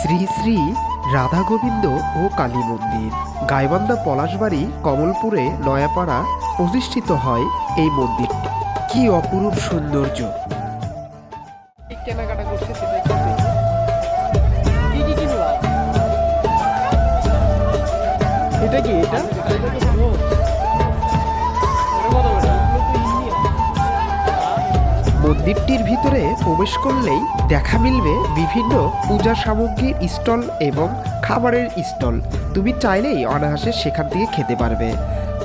শ্রী শ্রী রাধা গোবিন্দ ও কালী মন্দির। গাইবান্ধা পলাশবাড়ি, কমলপুরে, নয়াপাড়া প্রতিষ্ঠিত হয় এই মন্দির কি অপরূপ সৌন্দর্য? এটা কি এটা? মন্দিরটির ভিতরে প্রবেশ করলেই দেখা মিলবে বিভিন্ন পূজা সামগ্রীর স্টল এবং খাবারের স্টল। তুমি চাইলেই অনায়াসে সেখান থেকে খেতে পারবে।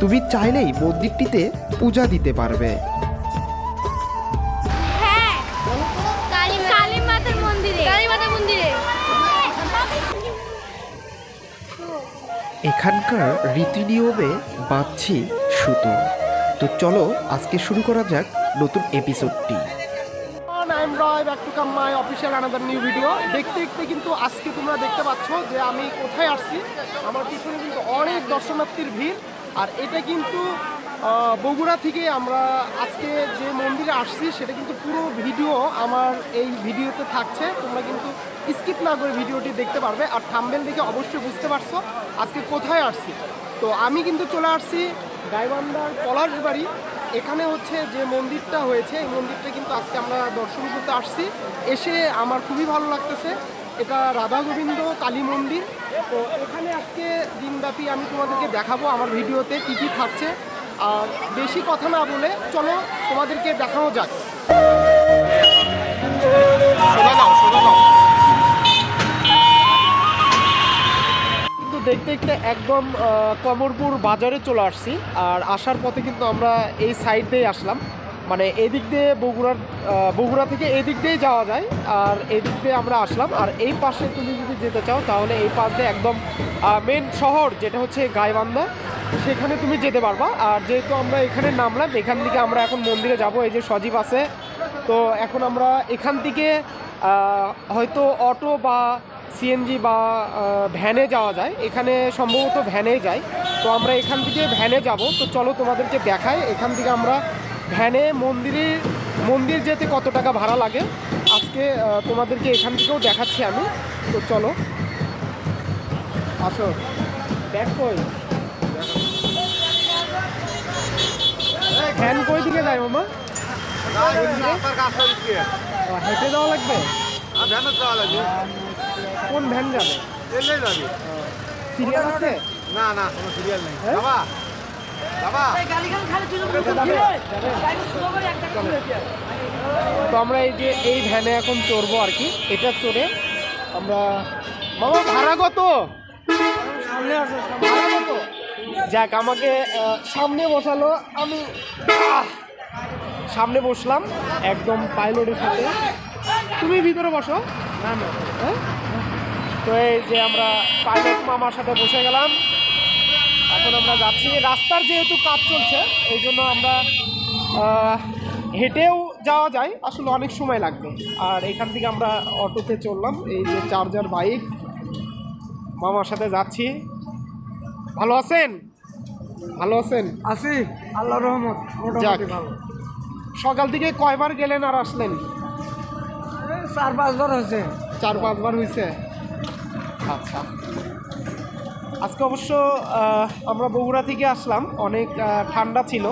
তুমি চাইলেই মন্দিরটিতে পূজা দিতে পারবে। হ্যাঁ এখানকার রীতি নিয়মে বাঁধছি সুতো। তো চলো আজকে শুরু করা যাক নতুন এপিসোডটি অফিসিয়াল আনাদার নিউ ভিডিও দেখতে দেখতে কিন্তু আজকে তোমরা দেখতে পাচ্ছ যে আমি কোথায় আসছি। আমার পিছনে কিন্তু অনেক দর্শনার্থীর ভিড়। আর এটা কিন্তু বগুড়া থেকে আমরা আজকে যে মন্দিরে আসছি, সেটা কিন্তু পুরো ভিডিও আমার এই ভিডিওতে থাকছে। তোমরা কিন্তু স্কিপ না করে ভিডিওটি দেখতে পারবে। আর থাম্বেল দেখে অবশ্যই বুঝতে পারছ আজকে কোথায় আসছি। তো আমি কিন্তু চলে আসছি গাইবান্ধার পলাশবাড়ি। এখানে হচ্ছে যে মন্দিরটা হয়েছে, এই মন্দিরটা কিন্তু আজকে আমরা দর্শন করতে আসছি। এসে আমার খুবই ভালো লাগতেছে। এটা রাধা গোবিন্দ কালী মন্দির। তো এখানে আজকে দিনব্যাপী আমি তোমাদেরকে দেখাবো আমার ভিডিওতে কী কী থাকছে। আর বেশি কথা না বলে চলো তোমাদেরকে দেখানো যাক। দেখতে একদম কমরপুর বাজারে চলে আসছি। আর আসার পথে কিন্তু আমরা এই সাইড দিয়ে আসলাম। মানে এদিক দিয়ে বগুড়ার বগুড়া থেকে এদিক দিয়েই যাওয়া যায়। আর এদিক দিয়ে আমরা আসলাম। আর এই পাশে তুমি যদি যেতে চাও, তাহলে এই পাশ দিয়ে একদম মেন শহর, যেটা হচ্ছে গাইবান্ধা, সেখানে তুমি যেতে পারবা। আর যেহেতু আমরা এখানে নামলাম, এখান থেকে আমরা এখন মন্দিরে যাব। এই যে সজীব আছে। তো এখন আমরা এখান থেকে হয়তো অটো বা সিএনজি বা ভ্যানে যাওয়া যায়। এখানে সম্ভবত ভ্যানে যায়। তো আমরা এখান থেকে ভ্যানে যাব। তো চলো তোমাদেরকে দেখাই। এখান থেকে আমরা ভ্যানে মন্দিরে মন্দির যেতে কত টাকা ভাড়া লাগে? আজকে তোমাদেরকে এখান থেকেও দেখাচ্ছি আমি। তো চলো। আসো। কই ভ্যান কই দিকে যায় মামা? হেঁটে যাওয়া লাগবে। কোন ভ্যান যাবে? সিরিয়াল আছে? না না কোনো সিরিয়াল নেই। হ্যাঁ? বাবা বাবা তো আমরা এই যে এই ভ্যানে এখন চড়বো আর কি এটা চড়ে আমরা বাবা ভাড়া কত? ভাড়া যাক আমাকে সামনে বসালো। আমি সামনে বসলাম একদম পাইলটের সাথে। তুমি ভিতরে বসো। না না। হ্যাঁ? তো এই যে আমরা পাইলট মামার সাথে বসে গেলাম। এখন আমরা যাচ্ছি। রাস্তার যেহেতু কাজ চলছে এই জন্য আমরা হেঁটেও যাওয়া যায়। আসলে অনেক সময় লাগবে। আর এখান থেকে আমরা অটোতে চললাম। এই যে চার্জার বাইক মামার সাথে যাচ্ছি। ভালো আছেন? ভালো আছেন? আসি আল্লাহ রহমত। মোটামুটি ভালো। সকাল থেকে কয়বার গেলেন আর আসলেন? চার পাঁচবার হয়েছে। চার পাঁচবার হয়েছে। আচ্ছা। আজকে অবশ্য আমরা বগুড়া থেকে আসলাম। অনেক ঠান্ডা ছিল।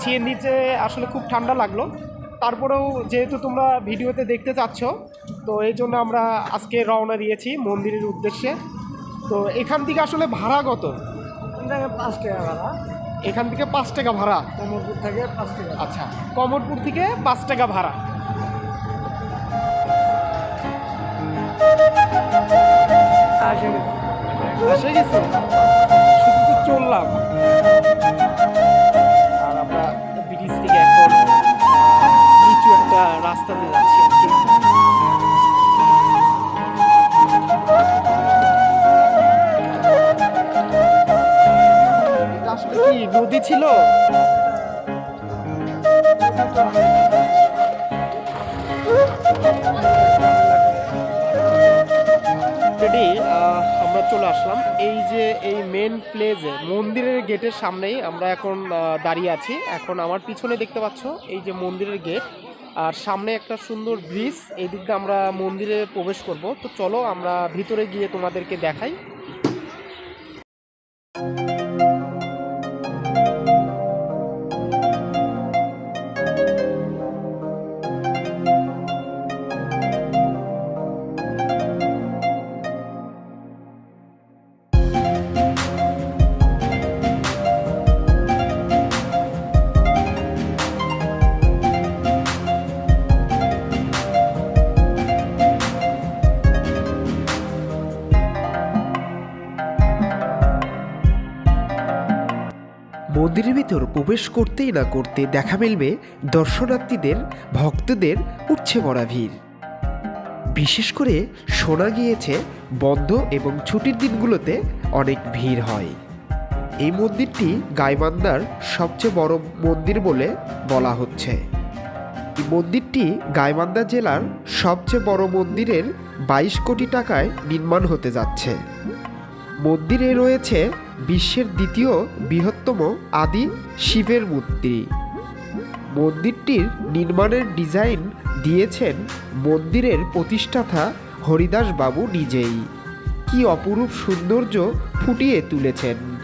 ছিয়ে নিচে আসলে খুব ঠান্ডা লাগল। তারপরেও যেহেতু তোমরা ভিডিওতে দেখতে চাচ্ছ তো এই জন্য আমরা আজকে রওনা দিয়েছি মন্দিরের উদ্দেশ্যে। তো এখান থেকে আসলে ভাড়া কত? পাঁচ টাকা ভাড়া। এখান থেকে পাঁচ টাকা ভাড়া? কমরপুর থেকে পাঁচ টাকা। আচ্ছা। কমরপুর থেকে পাঁচ টাকা ভাড়া। আসে। চললাম। আর আমরা ব্রিটিশ থেকে এখন নিচু একটা রাস্তাতে যাচ্ছি আর কি, নদী ছিল? চলে আসলাম। এই যে, এই মেন প্লেসে মন্দিরের গেটের সামনেই আমরা এখন দাঁড়িয়ে আছি। এখন আমার পিছনে দেখতে পাচ্ছ, এই যে মন্দিরের গেট আর সামনে একটা সুন্দর ব্রিজ এই দিক দিয়ে আমরা মন্দিরে প্রবেশ করব। তো চলো আমরা ভিতরে গিয়ে তোমাদেরকে দেখাই। প্রবেশ করতেই না করতে দেখা মিলবে দর্শনার্থীদের, ভক্তদের উঠছে পড়া ভিড়। বিশেষ করে শোনা গিয়েছে বন্ধ এবং ছুটির দিনগুলোতে অনেক ভিড় হয়। এই মন্দিরটি গাইবান্ধার সবচেয়ে বড় মন্দির বলে বলা হচ্ছে। মন্দিরটি গাইবান্ধা জেলার সবচেয়ে বড় মন্দিরের বাইশ কোটি টাকায় নির্মাণ হতে যাচ্ছে। মন্দিরে রয়েছে বিশ্বের দ্বিতীয় বৃহত্তম আদি শিবের মূর্তি। মন্দিরটির নির্মাণের ডিজাইন দিয়েছেন মন্দিরের প্রতিষ্ঠাতা হরিদাস বাবু নিজেই। কি অপরূপ সৌন্দর্য ফুটিয়ে তুলেছেন।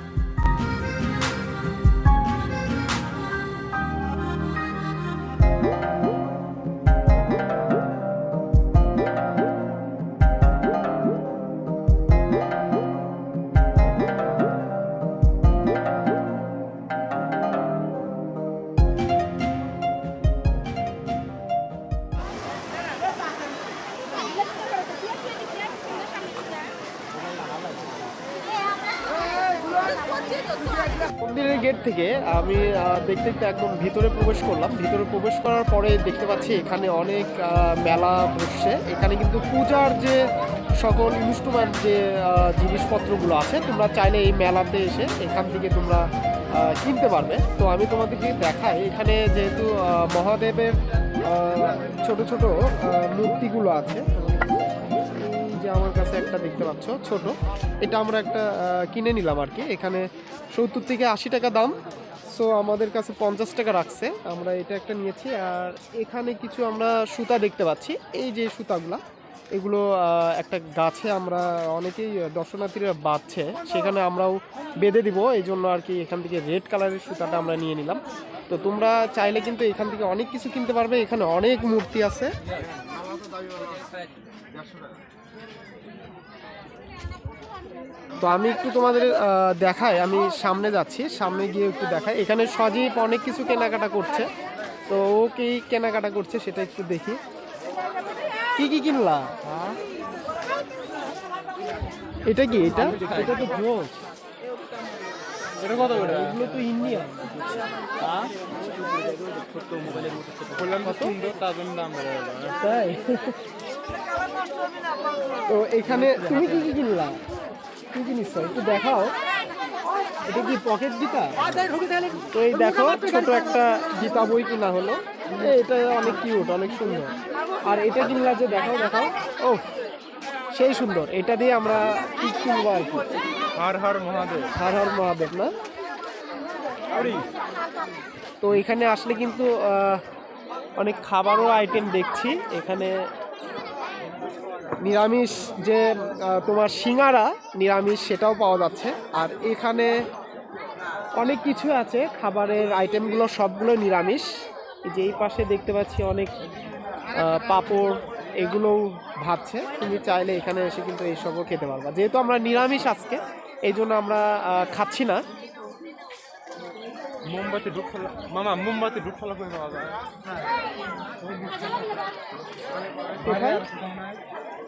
মন্দিরের গেট থেকে আমি দেখতে দেখতে একদম ভিতরে প্রবেশ করলাম। ভিতরে প্রবেশ করার পরে দেখতে পাচ্ছি এখানে অনেক মেলা বসছে। এখানে কিন্তু পূজার যে সকল ইনস্ট্রুমেন্ট যে জিনিসপত্রগুলো আছে, তোমরা চাইলে এই মেলাতে এসে এখান থেকে তোমরা কিনতে পারবে। তো আমি তোমাদেরকে দেখাই। এখানে যেহেতু মহাদেবের ছোট ছোট মূর্তিগুলো আছে আমার কাছে একটা দেখতে পাচ্ছ, ছোট। এটা আমরা একটা কিনে নিলাম আর কি। এখানে সত্তর থেকে আশি টাকা দাম। সো আমাদের কাছে পঞ্চাশ টাকা রাখছে। আমরা এটা একটা নিয়েছি। আর এখানে কিছু আমরা সুতা দেখতে পাচ্ছি। এই যে সুতাগুলা, এগুলো একটা গাছে আমরা অনেকেই দর্শনার্থীরা বাঁধছে। সেখানে আমরাও বেঁধে দিব। এই জন্য আর কি এখান থেকে রেড কালারের সুতাটা আমরা নিয়ে নিলাম। তো তোমরা চাইলে কিন্তু এখান থেকে অনেক কিছু কিনতে পারবে। এখানে অনেক মূর্তি আছে। তো আমি একটু তোমাদের দেখাই। আমি সামনে যাচ্ছি সামনে গিয়ে একটু দেখাই। এখানে সজীব অনেক কিছু কেনাকাটা করছে। তো ও কি কেনাকাটা করছে সেটা একটু দেখি। কি কি কিনলা? এটা কি? এটা? এটা তো জোস। এটা কত করে? এগুলো তো ইন্ডিয়ান। তাই? তো এখানে তুমি কি কি কিনলা? কি নিচ্ছ একটু দেখাও। এটা কি পকেট গীতা? তো এই দেখো ছোট একটা গীতা বই কিনা হলো। এটা অনেক কিউট অনেক সুন্দর। আর এটা কিনলা যে দেখাও দেখাও। ও সেই সুন্দর। এটা দিয়ে আমরা কি কিনবো আর কি। হর হর মহাদেব। হার হার মহাদেব না? তো এখানে আসলে কিন্তু অনেক খাবারও আইটেম দেখছি। এখানে নিরামিষ যে তোমার সিঙ্গারা নিরামিষ সেটাও পাওয়া যাচ্ছে। আর এখানে অনেক কিছু আছে খাবারের আইটেমগুলো সবগুলো নিরামিষ। এই যে এই পাশে দেখতে পাচ্ছি অনেক পাঁপড় এগুলোও ভাবছে। তুমি চাইলে এখানে এসে কিন্তু এইসবও খেতে পারবা। যেহেতু আমরা নিরামিষ আজকে এই জন্য আমরা খাচ্ছি না। মোমবাতি মামা মোমবাতি ধূপফলা করে পাওয়া যায়। কোথায়?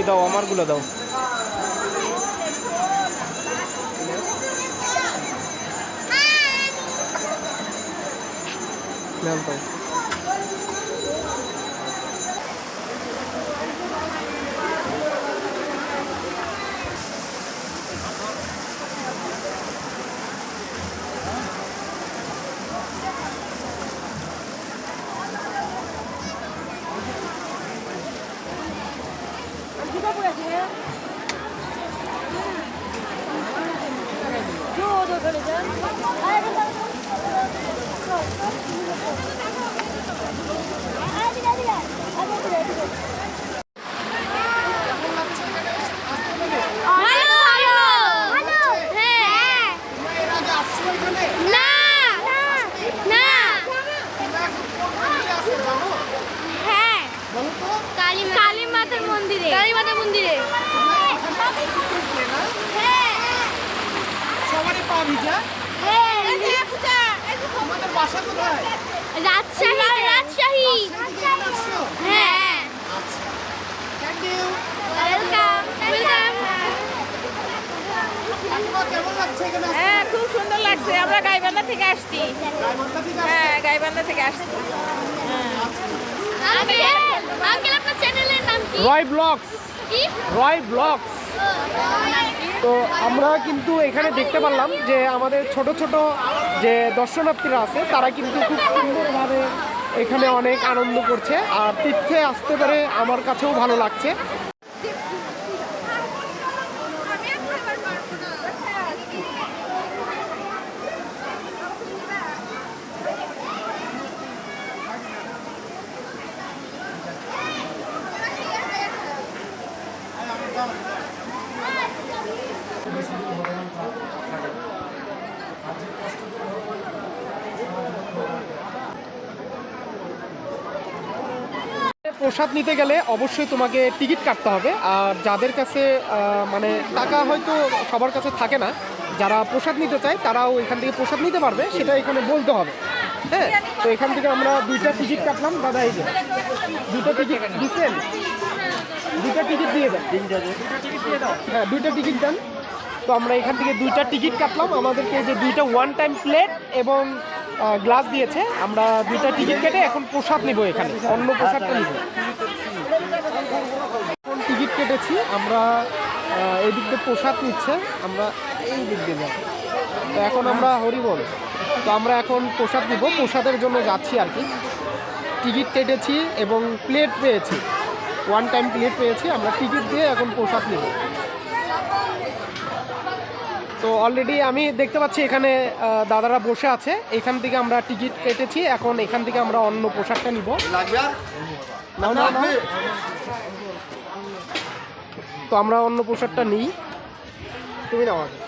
কই দাও আমারগুলো দাও। নাম দাও ভালো ভালো হ্যাঁ না না হ্যাঁ কালী কালী মাতার মাতার মন্দিরে? হ্যাঁ। সবারই পা ভিজা হ্যাঁ? বাসা কোথায়? রাজশাহী রাজশাহী। হ্যাঁ। থ্যাংক ইউ ওয়েলকাম ওয়েলকাম কেমন লাগছে এখানে হ্যাঁ খুব সুন্দর লাগছে। আমরা গাইবান্ধা থেকে আসছি? হ্যাঁ গাইবান্ধা থেকে আসছি। রয় ব্লগস রয় ব্লগস তো আমরা কিন্তু এখানে দেখতে পারলাম যে আমাদের ছোট ছোট যে দর্শনার্থীরা আছে, তারা কিন্তু খুব সুন্দরভাবে এখানে অনেক আনন্দ করছে। আর তীর্থে আসতে পারে আমার কাছেও ভালো লাগছে। প্রসাদ নিতে গেলে অবশ্যই তোমাকে টিকিট কাটতে হবে। আর যাদের কাছে মানে টাকা হয়তো সবার কাছে থাকে না, যারা প্রসাদ নিতে চায়, তারাও এখান থেকে প্রসাদ নিতে পারবে, সেটা এখানে বলতে হবে। হ্যাঁ? তো এখান থেকে আমরা দুইটা টিকিট কাটলাম। দাদা, এই যে দুটো টিকিট দিচ্ছেন দুইটা টিকিট দিয়ে দেন। হ্যাঁ দুইটা টিকিট দেন। তো আমরা এখান থেকে দুইটা টিকিট কাটলাম। আমাদেরকে যে দুইটা ওয়ান টাইম প্লেট এবং গ্লাস দিয়েছে। আমরা দুইটা টিকিট কেটে এখন প্রসাদ নিব এখানে। অন্য প্রসাদটা নিব। টিকিট কেটেছি। আমরা এই দিক দিয়ে প্রসাদ নিচ্ছে। আমরা এই দিক দিয়ে তো এখন আমরা হরিবল। তো আমরা এখন প্রসাদ নিব। প্রসাদের জন্য যাচ্ছি আর কি। টিকিট কেটেছি এবং প্লেট পেয়েছি। ওয়ান টাইম প্লেট পেয়েছি। আমরা টিকিট দিয়ে এখন প্রসাদ নিব। তো অলরেডি আমি দেখতে পাচ্ছি এখানে দাদারা বসে আছে। এখান থেকে আমরা টিকিট কেটেছি এখন এখান থেকে আমরা অন্য পোশাকটা নিব। তো আমরা অন্য পোশাকটা নিই। তুমি নাও আগে।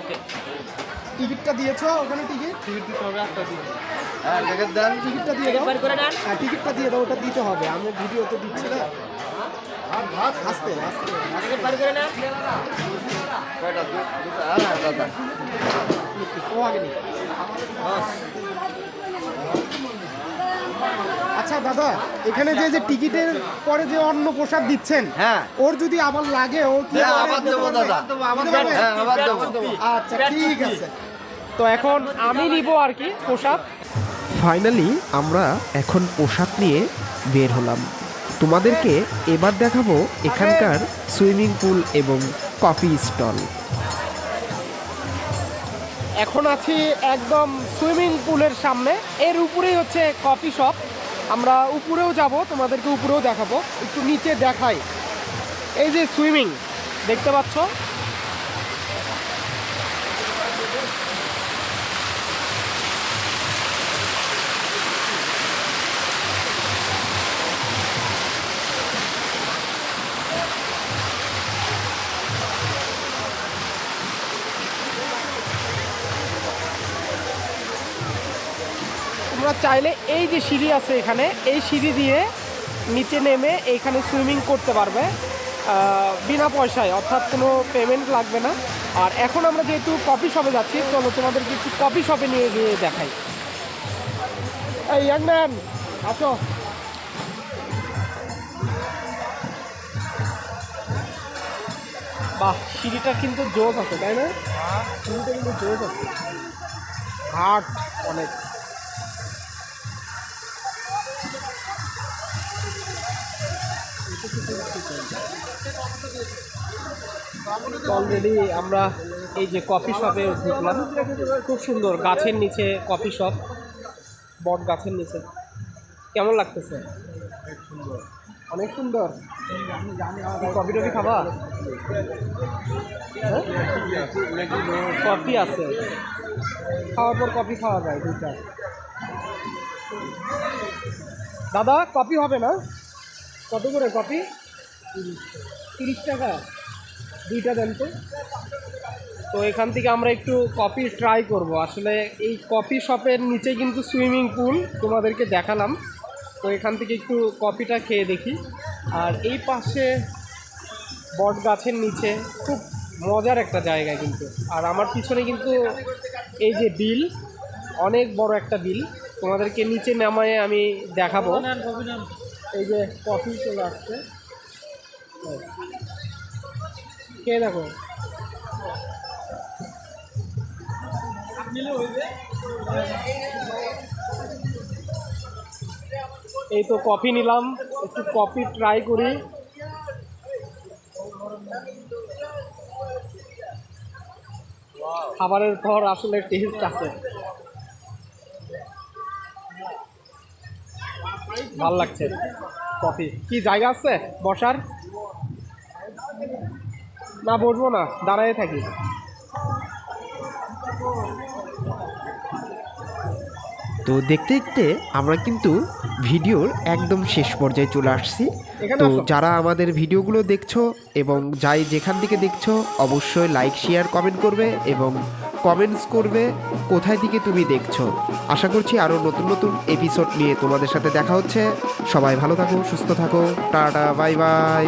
ওকে টিকিটটা দিয়েছ ওখানে টিকিট? টিকিট দিতে হবে একটা দিন। টিকিটটা দিয়ে দাও। করে নেন। হ্যাঁ টিকিটটা দিয়ে দাও ওটা দিতে হবে। আমি ভিডিওতে দিচ্ছি না। আস্তে আস্তে একবার করে আচ্ছা দাদা এখানে যে যে টিকিটের পরে যে অন্য প্রসাদ দিচ্ছেন হ্যাঁ। ওর যদি আবার লাগে ও কি হ্যাঁ, আবার দেবো দাদা। হ্যাঁ, আবার দেবো। আচ্ছা ঠিক আছে। তো এখন আমি নিব আর কি প্রসাদ। ফাইনালি আমরা এখন পোশাক নিয়ে বের হলাম। তোমাদেরকে এবার দেখাবো এখানকার সুইমিং পুল এবং কফি স্টল। এখন আছি একদম সুইমিং পুলের সামনে। এর উপরেই হচ্ছে কফি শপ। আমরা উপরেও যাব, তোমাদেরকে উপরেও দেখাবো। একটু নিচে দেখাই। এই যে সুইমিং, দেখতে পাচ্ছ? চাইলে এই যে সিঁড়ি আছে এখানে এই সিঁড়ি দিয়ে নিচে নেমে এইখানে সুইমিং করতে পারবে বিনা পয়সায় অর্থাৎ কোনো পেমেন্ট লাগবে না। আর এখন আমরা যেহেতু কফি শপে যাচ্ছি চলো তোমাদেরকে একটু কফি শপে নিয়ে গিয়ে দেখাই। এই ইয়াং ম্যান আসো। বাহ সিঁড়িটা কিন্তু জোস আছে তাই না? সিঁড়িটা কিন্তু জোস আছে। হার্ট অনেক। অলরেডি আমরা এই যে কফি শপে ঢুকলাম। খুব সুন্দর, গাছের নিচে কফি শপ বট গাছের নিচে। কেমন লাগতেছে? অনেক সুন্দর। কফি টফি খাবা? হ্যাঁ? কফি আছে। খাওয়ার পর কফি খাওয়া যায় দুইটা। দাদা কফি হবে না? কত করে কফি তিরিশ টাকা দুইটা দেন তো। তো এখান থেকে আমরা একটু কফি ট্রাই করব। আসলে এই কফি শপের নিচে কিন্তু সুইমিং পুল তোমাদেরকে দেখালাম। তো এখান থেকে একটু কফিটা খেয়ে দেখি। আর এই পাশে বট গাছের নিচে খুব মজার একটা জায়গা কিন্তু। আর আমার পিছনে কিন্তু এই যে বিল অনেক বড় একটা বিল তোমাদেরকে নিচে নামায়ে আমি দেখাবো। এই যে কফি চলে আসছে। কে দেখো? এই তো কফি নিলাম, একটু কফি ট্রাই করি। খাবারের পর আসলে টেস্ট আছে। ভালো লাগছে। কফি। কি জায়গা আছে বসার? না বসবো না দাঁড়ায় থাকি। তো দেখতে দেখতে আমরা কিন্তু ভিডিওর একদম শেষ পর্যায়ে চলে আসছি। তো যারা আমাদের ভিডিওগুলো দেখছ এবং যাই যেখান থেকে দেখছ অবশ্যই লাইক শেয়ার কমেন্ট করবে এবং কমেন্টস করবে, কোথায় থেকে তুমি দেখছ? আশা করছি আরও নতুন নতুন এপিসোড নিয়ে তোমাদের সাথে দেখা হচ্ছে। সবাই ভালো থাকো, সুস্থ থাকো, টাটা বাই বাই